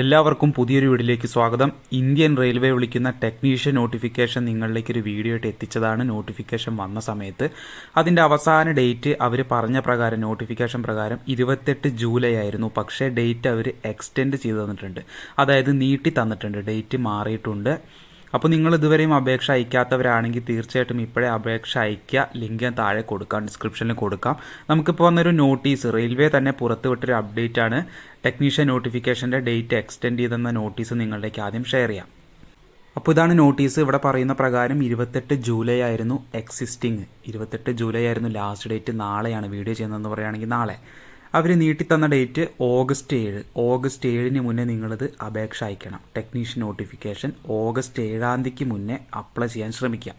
എല്ലാവർക്കും പുതിയൊരു വീഡിയോയിലേക്ക് സ്വാഗതം. ഇന്ത്യൻ റെയിൽവേ വിളിക്കുന്ന ടെക്നീഷ്യൻ നോട്ടിഫിക്കേഷൻ നിങ്ങളിലേക്ക് ഒരു വീഡിയോ ആയിട്ട് എത്തിച്ചതാണ്. നോട്ടിഫിക്കേഷൻ വന്ന സമയത്ത് അതിന്റെ അവസാന ഡേറ്റ് അവർ പറഞ്ഞ പ്രകാരം നോട്ടിഫിക്കേഷൻ പ്രകാരം ഇരുപത്തെട്ട് ജൂലൈ ആയിരുന്നു. പക്ഷേ ഡേറ്റ് അവർ എക്സ്റ്റെൻഡ് ചെയ്തു തന്നിട്ടുണ്ട്. അതായത് നീട്ടി തന്നിട്ടുണ്ട്. ഡേറ്റ് മാറിയിട്ടുണ്ട്. അപ്പോൾ നിങ്ങൾ ഇതുവരെയും അപേക്ഷ അയക്കാത്തവരാണെങ്കിൽ തീർച്ചയായിട്ടും ഇപ്പോഴേ അപേക്ഷ അയക്കുക ലിങ്ക് ഞാൻ താഴെ കൊടുക്കാം ഡിസ്ക്രിപ്ഷനിൽ കൊടുക്കാം. നമുക്കിപ്പോൾ വന്നൊരു നോട്ടീസ് റെയിൽവേ തന്നെ പുറത്തുവിട്ടൊരു അപ്ഡേറ്റ് ആണ്. ടെക്നീഷ്യൻ നോട്ടിഫിക്കേഷന്റെ ഡേറ്റ് എക്സ്റ്റെൻഡ് ചെയ്തെന്ന നോട്ടീസ് നിങ്ങളിലേക്ക് ആദ്യം ഷെയർ ചെയ്യാം. അപ്പോൾ ഇതാണ് നോട്ടീസ് ഇവിടെ പറയുന്ന പ്രകാരം ഇരുപത്തെട്ട് ജൂലൈ ആയിരുന്നു എക്സിസ്റ്റിംഗ് ഇരുപത്തെട്ട് ജൂലൈ ആയിരുന്നു ലാസ്റ്റ് ഡേറ്റ് നാളെയാണ് വീഡിയോ ചെയ്യുന്നതെന്ന് പറയുകയാണെങ്കിൽ നാളെ. അവർ നീട്ടിത്തന്ന ഡേറ്റ് ഓഗസ്റ്റ് ഏഴ്. ഓഗസ്റ്റ് ഏഴിന് മുന്നേ നിങ്ങളിത് അപേക്ഷ അയക്കണം. ടെക്നീഷ്യൻ നോട്ടിഫിക്കേഷൻ ഓഗസ്റ്റ് ഏഴാം തീയതിക്ക് മുന്നേ അപ്ലൈ ചെയ്യാൻ ശ്രമിക്കുക.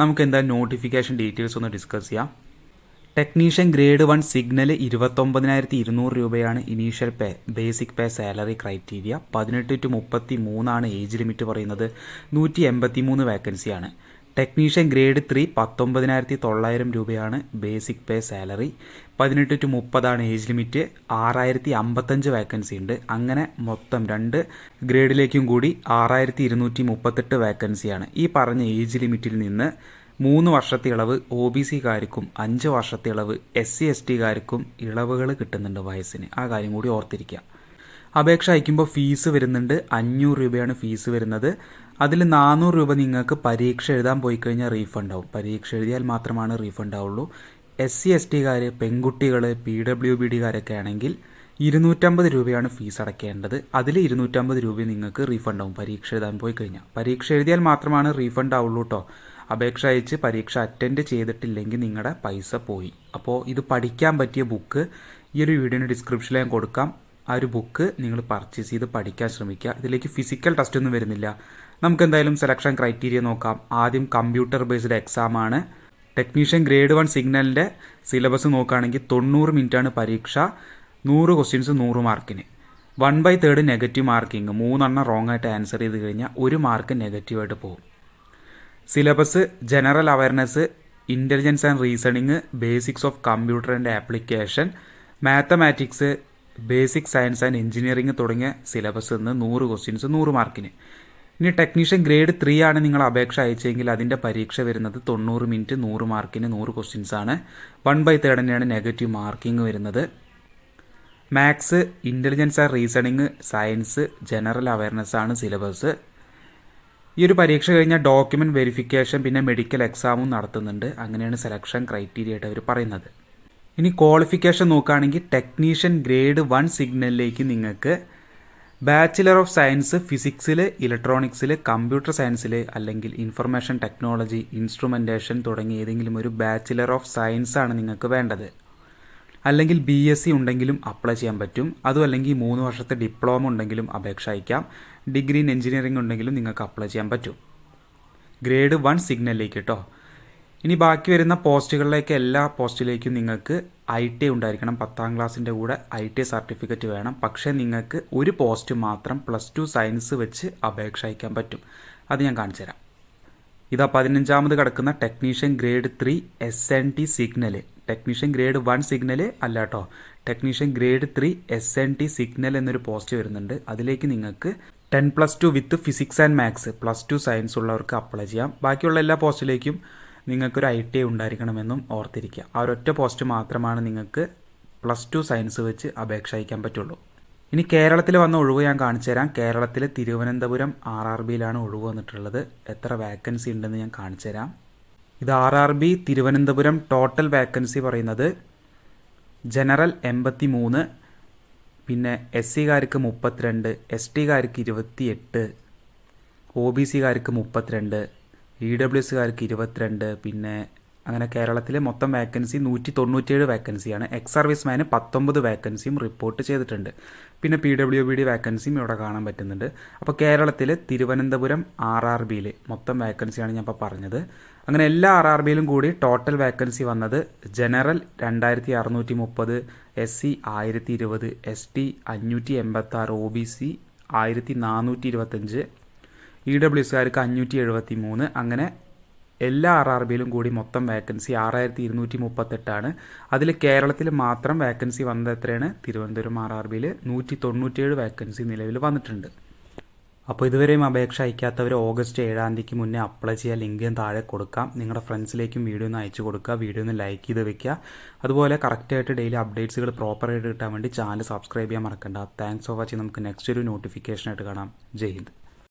നമുക്ക് എന്തായാലും നോട്ടിഫിക്കേഷൻ ഡീറ്റെയിൽസ് ഒന്ന് ഡിസ്കസ് ചെയ്യാം. ടെക്നീഷ്യൻ ഗ്രേഡ് വൺ സിഗ്നൽ ഇരുപത്തൊമ്പതിനായിരത്തി ഇരുന്നൂറ് രൂപയാണ് initial pay basic pay salary criteria. പതിനെട്ട് ടു മുപ്പത്തി മൂന്നാണ് ഏജ് ലിമിറ്റ് പറയുന്നത്. നൂറ്റി എൺപത്തി മൂന്ന് വേക്കൻസിയാണ്. ടെക്നീഷ്യൻ ഗ്രേഡ് ത്രീ പത്തൊമ്പതിനായിരത്തി തൊള്ളായിരം രൂപയാണ് ബേസിക് പേ സാലറി പതിനെട്ട് ടു മുപ്പതാണ് ഏജ് ലിമിറ്റ് ആറായിരത്തി അമ്പത്തഞ്ച് വാക്കൻസി ഉണ്ട്. അങ്ങനെ മൊത്തം രണ്ട് ഗ്രേഡിലേക്കും കൂടി ആറായിരത്തി ഇരുന്നൂറ്റി മുപ്പത്തെട്ട് വാക്കൻസിയാണ് ഈ പറഞ്ഞ ഏജ് ലിമിറ്റിൽ നിന്ന് മൂന്ന് വർഷത്തെ ഇളവ് ഒ ബി സിക്കാർക്കും അഞ്ച് വർഷത്തെ ഇളവ് എസ് സി എസ് ടിക്കാർക്കും ഇളവുകൾ കിട്ടുന്നുണ്ട് വയസ്സിന്. ആ കാര്യം കൂടി ഓർത്തിരിക്കുക. അപേക്ഷ അയക്കുമ്പോൾ ഫീസ് വരുന്നുണ്ട്. അഞ്ഞൂറ് രൂപയാണ് ഫീസ് വരുന്നത്. അതിൽ നാനൂറ് രൂപ നിങ്ങൾക്ക് പരീക്ഷ എഴുതാൻ പോയി കഴിഞ്ഞാൽ റീഫണ്ട് ആവും. പരീക്ഷ എഴുതിയാൽ മാത്രമാണ് റീഫണ്ട് ആവുള്ളൂ. എസ് സി എസ് ടിക്കാർ പെൺകുട്ടികൾ പി ഡബ്ല്യു ബി ഡിക്കാരൊക്കെ ആണെങ്കിൽ ഇരുന്നൂറ്റമ്പത് രൂപയാണ് ഫീസ് അടയ്ക്കേണ്ടത് അതിൽ ഇരുന്നൂറ്റമ്പത് രൂപ നിങ്ങൾക്ക് റീഫണ്ട് ആവും പരീക്ഷ എഴുതാൻ പോയി കഴിഞ്ഞാൽ. പരീക്ഷ എഴുതിയാൽ മാത്രമാണ് റീഫണ്ട് ആവുള്ളൂ കേട്ടോ അപേക്ഷ അയച്ച് പരീക്ഷ അറ്റൻഡ് ചെയ്തിട്ടില്ലെങ്കിൽ നിങ്ങളുടെ പൈസ പോയി. അപ്പോൾ ഇത് പഠിക്കാൻ പറ്റിയ ബുക്ക് ഈ ഒരു വീഡിയോയുടെ ഡിസ്ക്രിപ്ഷനിൽ ഞാൻ കൊടുക്കാം. ആ ഒരു ബുക്ക് നിങ്ങൾ പർച്ചേസ് ചെയ്ത് പഠിക്കാൻ ശ്രമിക്കുക. ഇതിലേക്ക് ഫിസിക്കൽ ടെസ്റ്റ് ഒന്നും വരുന്നില്ല. നമുക്ക് എന്തായാലും സെലക്ഷൻ ക്രൈറ്റീരിയ നോക്കാം. ആദ്യം കമ്പ്യൂട്ടർ ബേസ്ഡ് എക്സാം ആണ്. ടെക്നീഷ്യൻ ഗ്രേഡ് വൺ സിഗ്നലിന്റെ സിലബസ് നോക്കുകയാണെങ്കിൽ തൊണ്ണൂറ് മിനിറ്റാണ് പരീക്ഷ. നൂറ് ക്വസ്റ്റ്യൻസ് നൂറ് മാർക്കിന് one by third negative marking മൂന്നെണ്ണം റോങ് ആയിട്ട് ആൻസർ ചെയ്ത് കഴിഞ്ഞാൽ ഒരു മാർക്ക് നെഗറ്റീവായിട്ട് പോകും. Syllabus general awareness intelligence and reasoning basics of computer and application mathematics basic science and engineering തുടങ്ങിയ സിലബസ് നിന്ന് നൂറ് ക്വസ്റ്റ്യൻസ് നൂറ് മാർക്കിന്. ഇനി ടെക്നീഷ്യൻ ഗ്രേഡ് ത്രീ ആണ് നിങ്ങൾ അപേക്ഷ അയച്ചെങ്കിൽ അതിന്റെ പരീക്ഷ വരുന്നത് തൊണ്ണൂറ് മിനിറ്റ് നൂറ് മാർക്കിന് നൂറ് ക്വസ്റ്റ്യൻസ് ആണ്. വൺ ബൈ തന്നെയാണ് നെഗറ്റീവ് മാർക്കിംഗ് വരുന്നത്. Maths intelligence and reasoning science general awareness ആണ് സിലബസ് ഈ ഒരു പരീക്ഷ കഴിഞ്ഞാൽ ഡോക്യുമെന്റ് വെരിഫിക്കേഷൻ പിന്നെ മെഡിക്കൽ എക്സാമും നടത്തുന്നുണ്ട്. അങ്ങനെയാണ് സെലക്ഷൻ ക്രൈറ്റീരിയ ആയിട്ട് അവർ പറയുന്നത്. ഇനി ക്വാളിഫിക്കേഷൻ നോക്കുകയാണെങ്കിൽ ടെക്നീഷ്യൻ ഗ്രേഡ് വൺ സിഗ്നലിലേക്ക് നിങ്ങൾക്ക് ബാച്ചിലർ ഓഫ് സയൻസ് ഫിസിക്സിൽ ഇലക്ട്രോണിക്സിൽ കമ്പ്യൂട്ടർ സയൻസിൽ അല്ലെങ്കിൽ ഇൻഫർമേഷൻ ടെക്നോളജി ഇൻസ്ട്രുമെന്റേഷൻ തുടങ്ങി ഏതെങ്കിലും ഒരു ബാച്ചിലർ ഓഫ് സയൻസ് ആണ് നിങ്ങൾക്ക് വേണ്ടത്. അല്ലെങ്കിൽ ബി എസ് സി ഉണ്ടെങ്കിലും അപ്ലൈ ചെയ്യാൻ പറ്റും. അതും അല്ലെങ്കിൽ മൂന്ന് വർഷത്തെ ഡിപ്ലോമ ഉണ്ടെങ്കിലും അപേക്ഷ അയക്കാം. ഡിഗ്രി ഇൻ എഞ്ചിനീയറിംഗ് ഉണ്ടെങ്കിലും നിങ്ങൾക്ക് അപ്ലൈ ചെയ്യാൻ പറ്റും. ഗ്രേഡ് വൺ സിഗ്നലിലേക്ക് കേട്ടോ ഇനി ബാക്കി വരുന്ന പോസ്റ്റുകളിലേക്ക് എല്ലാ പോസ്റ്റിലേക്കും നിങ്ങൾക്ക് ഐ ടി ഉണ്ടായിരിക്കണം. പത്താം ക്ലാസ്സിന്റെ കൂടെ ഐ ടി സർട്ടിഫിക്കറ്റ് വേണം. പക്ഷേ നിങ്ങൾക്ക് ഒരു പോസ്റ്റ് മാത്രം പ്ലസ് ടു സയൻസ് വെച്ച് അപേക്ഷ അയക്കാൻ പറ്റും. അത് ഞാൻ കാണിച്ചു തരാം. ഇതാ പതിനഞ്ചാമത് കിടക്കുന്ന technician grade three S N T signal technician grade one signal അല്ല കേട്ടോ technician grade three S N T signal എന്നൊരു പോസ്റ്റ് വരുന്നുണ്ട്. അതിലേക്ക് നിങ്ങൾക്ക് ten plus two with physics and maths plus two science ഉള്ളവർക്ക് അപ്ലൈ ചെയ്യാം. ബാക്കിയുള്ള എല്ലാ പോസ്റ്റിലേക്കും നിങ്ങൾക്കൊരു ഐ ടി ഉണ്ടായിരിക്കണമെന്നും ഓർത്തിരിക്കുക. ആ ഒരൊറ്റ പോസ്റ്റ് മാത്രമാണ് നിങ്ങൾക്ക് പ്ലസ് ടു സയൻസ് വെച്ച് അപേക്ഷ അയക്കാൻ പറ്റുള്ളൂ. ഇനി കേരളത്തിൽ വന്ന ഒഴിവ് ഞാൻ കാണിച്ചു തരാം. കേരളത്തിൽ തിരുവനന്തപുരം ആർ ആർ ബിയിലാണ് ഒഴിവ് വന്നിട്ടുള്ളത്. എത്ര വാക്കൻസി ഉണ്ടെന്ന് ഞാൻ കാണിച്ചു തരാം. ഇത് R R B Thiruvananthapuram total vacancy പറയുന്നത് ജനറൽ എൺപത്തി മൂന്ന് പിന്നെ എസ് സികാർക്ക് മുപ്പത്തിരണ്ട് എസ് ടിക്കാർക്ക് ഇരുപത്തിയെട്ട് ഒ ബി സികാർക്ക് മുപ്പത്തിരണ്ട് ഇ ഡബ്ല്യു എസ്സുകാർക്ക് ഇരുപത്തിരണ്ട് പിന്നെ അങ്ങനെ കേരളത്തിലെ മൊത്തം വാക്കൻസി നൂറ്റി തൊണ്ണൂറ്റിയേഴ് വാക്കൻസിയാണ് എക്സ് സർവീസ് മാന് പത്തൊമ്പത് വാക്കൻസിയും റിപ്പോർട്ട് ചെയ്തിട്ടുണ്ട്. പിന്നെ പി ഡബ്ല്യു ബി ഡി വാക്കൻസിയും ഇവിടെ കാണാൻ പറ്റുന്നുണ്ട്. അപ്പോൾ കേരളത്തിൽ തിരുവനന്തപുരം ആർ ആർ ബിയിൽ മൊത്തം വാക്കൻസിയാണ് ഞാൻ ഇപ്പോൾ പറഞ്ഞത്. അങ്ങനെ എല്ലാ ആർ ആർ ബിയിലും കൂടി ടോട്ടൽ വാക്കൻസി വന്നത് ജനറൽ രണ്ടായിരത്തി അറുന്നൂറ്റി മുപ്പത് എസ് സി ആയിരത്തി ഇരുപത് എസ് ടി അഞ്ഞൂറ്റി എൺപത്തി ആറ് ഒ ബി സി ആയിരത്തി നാനൂറ്റി ഇരുപത്തഞ്ച് ഇ ഡബ്ല്യു എസുകാർക്ക് അഞ്ഞൂറ്റി എഴുപത്തി മൂന്ന് അങ്ങനെ എല്ലാ ആർ ആർ ബിയിലും കൂടി മൊത്തം വേക്കൻസി ആറായിരത്തി ഇരുന്നൂറ്റി മുപ്പത്തെട്ടാണ് അതിൽ കേരളത്തിൽ മാത്രം വേക്കൻസി വന്നത് എത്രയാണ് തിരുവനന്തപുരം ആർ ആർ ബിയിൽ നൂറ്റി തൊണ്ണൂറ്റിയേഴ് വേക്കൻസി നിലവിൽ വന്നിട്ടുണ്ട്. അപ്പോൾ ഇതുവരെയും അപേക്ഷ അയക്കാത്തവർ ഓഗസ്റ്റ് ഏഴാം തീയതിക്ക് മുന്നേ അപ്ലൈ ചെയ്യാൻ ലിങ്ക് ഞാൻ താഴെ കൊടുക്കാം. നിങ്ങളുടെ ഫ്രണ്ട്സിലേക്കും വീഡിയോ ഒന്ന് അയച്ചു കൊടുക്കുക. വീഡിയോ ഒന്ന് ലൈക്ക് ചെയ്ത് വെക്കുക. അതുപോലെ കറക്റ്റായിട്ട് ഡെയിലി അപ്ഡേറ്റ്സുകൾ പ്രോപ്പറായിട്ട് കിട്ടാൻ വേണ്ടി ചാനൽ സബ്സ്ക്രൈബ് ചെയ്യാൻ മറക്കണ്ട. താങ്ക്സ് ഫോർ വാച്ചിങ് നമുക്ക് നെക്സ്റ്റ് ഒരു നോട്ടിഫിക്കേഷനായിട്ട് കാണാം. ജയ് ഹിന്ദ്.